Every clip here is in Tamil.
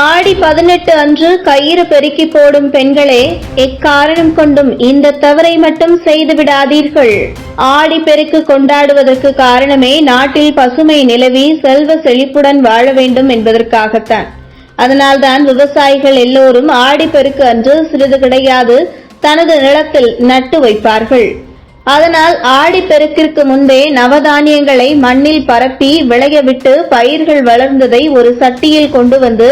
ஆடி பதினெட்டு அன்று கயிறு பெருக்கி போடும் பெண்களே எக்காரணம் கொண்டும் இந்த தவறை மட்டும் செய்து விடாதீர்கள். ஆடி பெருக்கு கொண்டாடுவதற்கு காரணமே நாட்டில் பசுமை நிலவி செல்வ செழிப்புடன் வாழ வேண்டும் என்பதற்காகத்தான். அதனால்தான் விவசாயிகள் எல்லோரும் ஆடி பெருக்கு அன்று சிறிது கிடையாது தனது நிலத்தில் நட்டு வைப்பார்கள். அதனால் ஆடி பெருக்கிற்கு முன்பே நவதானியங்களை மண்ணில் பரப்பி விளையவிட்டு பயிர்கள் வளர்ந்ததை ஒரு சட்டியில் கொண்டு வந்து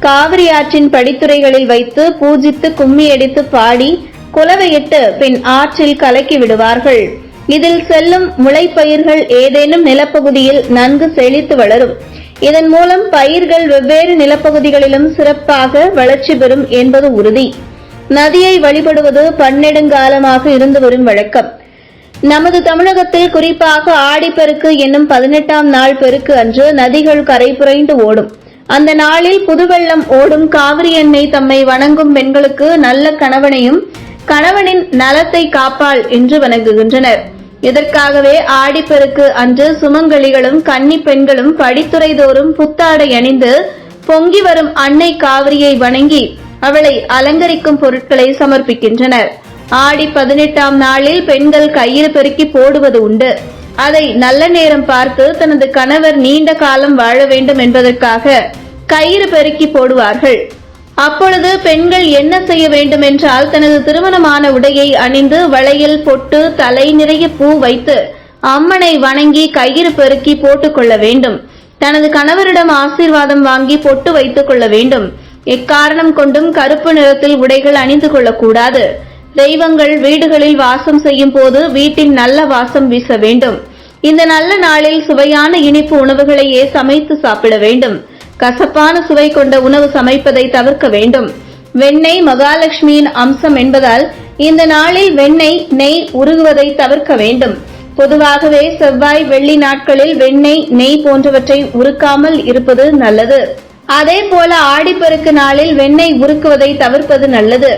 காவிரி ஆற்றின் படித்துறைகளில் வைத்து பூஜித்து கும்மியடித்து பாடி குலவையிட்டு பின் ஆற்றில் கலக்கி விடுவார்கள். இதில் செல்லும் முளைப்பயிர்கள் ஏதேனும் நிலப்பகுதியில் நன்கு செழித்து வளரும். இதன் மூலம் பயிர்கள் வெவ்வேறு நிலப்பகுதிகளிலும் சிறப்பாக வளர்ச்சி பெறும் என்பது உறுதி. நதியை வழிபடுவது பன்னெடுங்காலமாக இருந்து வரும் வழக்கம். நமது தமிழகத்தில் குறிப்பாக ஆடிப்பெருக்கு என்னும் பதினெட்டாம் நாள் பெருக்கு அன்று நதிகள் கரை புரைந்து ஓடும். அந்த நாளில் புதுவெள்ளம் ஓடும் காவிரி எண்ணெய் தம்மை வணங்கும் பெண்களுக்கு நல்ல கணவனையும் கணவனின் நலத்தை காப்பாள் என்று வணங்குகின்றனர். இதற்காகவே ஆடிப்பெருக்கு அன்று சுமங்கலிகளும் கன்னி பெண்களும் படித்துறைதோறும் புத்தாடை அணிந்து பொங்கி வரும் அன்னை காவிரியை வணங்கி அவளை அலங்கரிக்கும் பொருட்களை சமர்ப்பிக்கின்றனர். ஆடி பதினெட்டாம் நாளில் பெண்கள் கையில் பெருக்கி போடுவது உண்டு. அதை நல்ல நேரம் பார்த்து தனது கணவர் நீண்ட காலம் வாழ வேண்டும் என்பதற்காக கயிறு பெருக்கி போடுவார்கள். அப்பொழுது பெண்கள் என்ன செய்ய வேண்டும் என்றால் தனது திருமணமான உடையை அணிந்து வளையல் பொட்டு தலை நிறைய பூ வைத்து அம்மனை வணங்கி கயிறு பெருக்கி போட்டுக்கொள்ள வேண்டும். தனது கணவரிடம் ஆசீர்வாதம் வாங்கி பொட்டு வைத்துக் கொள்ள வேண்டும். எக்காரணம் கொண்டும் கருப்பு நிறத்தில் உடைகள் அணிந்து கொள்ளக்கூடாது தெய்வங்கள் வீடுகளில் வாசம் செய்யும் போது வீட்டின் நல்ல வாசம் வீச வேண்டும். இந்த நல்ல நாளில் சுவையான இனிப்பு உணவுகளையே சமைத்து சாப்பிட வேண்டும். கசப்பான சுவை கொண்ட உணவு சமைப்பதை தவிர்க்க வேண்டும். வெண்ணெய் மகாலட்சுமியின் அம்சம் என்பதால் இந்த நாளில் வெண்ணெய் நெய் உருகுவதை தவிர்க்க வேண்டும். பொதுவாகவே செவ்வாய் வெள்ளி நாட்களில் வெண்ணெய் நெய் போன்றவற்றை உருக்காமல் இருப்பது நல்லது. அதே போல ஆடிப்பெருக்கு நாளில் வெண்ணெய் உருக்குவதை தவிர்ப்பது நல்லது.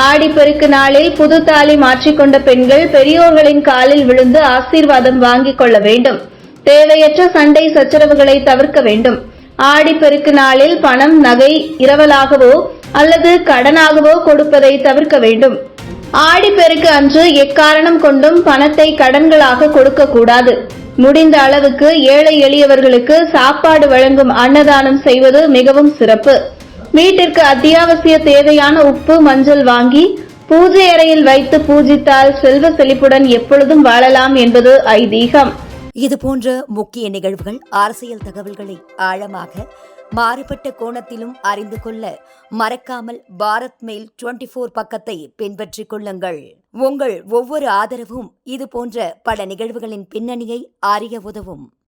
ஆடிப்பெருக்கு நாளில் புது தாலி மாற்றிக்கொண்ட பெண்கள் பெரியோர்களின் காலில் விழுந்து ஆசீர்வாதம் வாங்கிக் கொள்ள வேண்டும். தேவையற்ற சண்டை சச்சரவுகளை தவிர்க்க வேண்டும். ஆடிப்பெருக்கு நாளில் பணம் நகை இரவலாகவோ அல்லது கடனாகவோ கொடுப்பதை தவிர்க்க வேண்டும். ஆடிப்பெருக்கு அன்று எக்காரணம் கொண்டும் பணத்தை கடன்களாக கொடுக்க கூடாது. முடிந்த அளவுக்கு ஏழை எளியவர்களுக்கு சாப்பாடு வழங்கும் அன்னதானம் செய்வது மிகவும் சிறப்பு. வீட்டிற்கு அத்தியாவசிய தேவையான உப்பு மஞ்சள் வாங்கி பூஜை அறையில் வைத்து பூஜித்தால் செல்வ செழிப்புடன் எப்பொழுதும் வாழலாம் என்பது ஐதீகம். இது போன்ற முக்கிய நிகழ்வுகள் அரசியல் தகவல்களை ஆழமாக மாறுபட்ட கோணத்திலும் அறிந்து கொள்ள மறக்காமல் பாரத் மெயில் டுவெண்டி ஃபோர் பக்கத்தை பின்பற்றிக் கொள்ளுங்கள். உங்கள் ஒவ்வொரு ஆதரவும் இது போன்ற பல நிகழ்வுகளின் பின்னணியை அறிய உதவும்.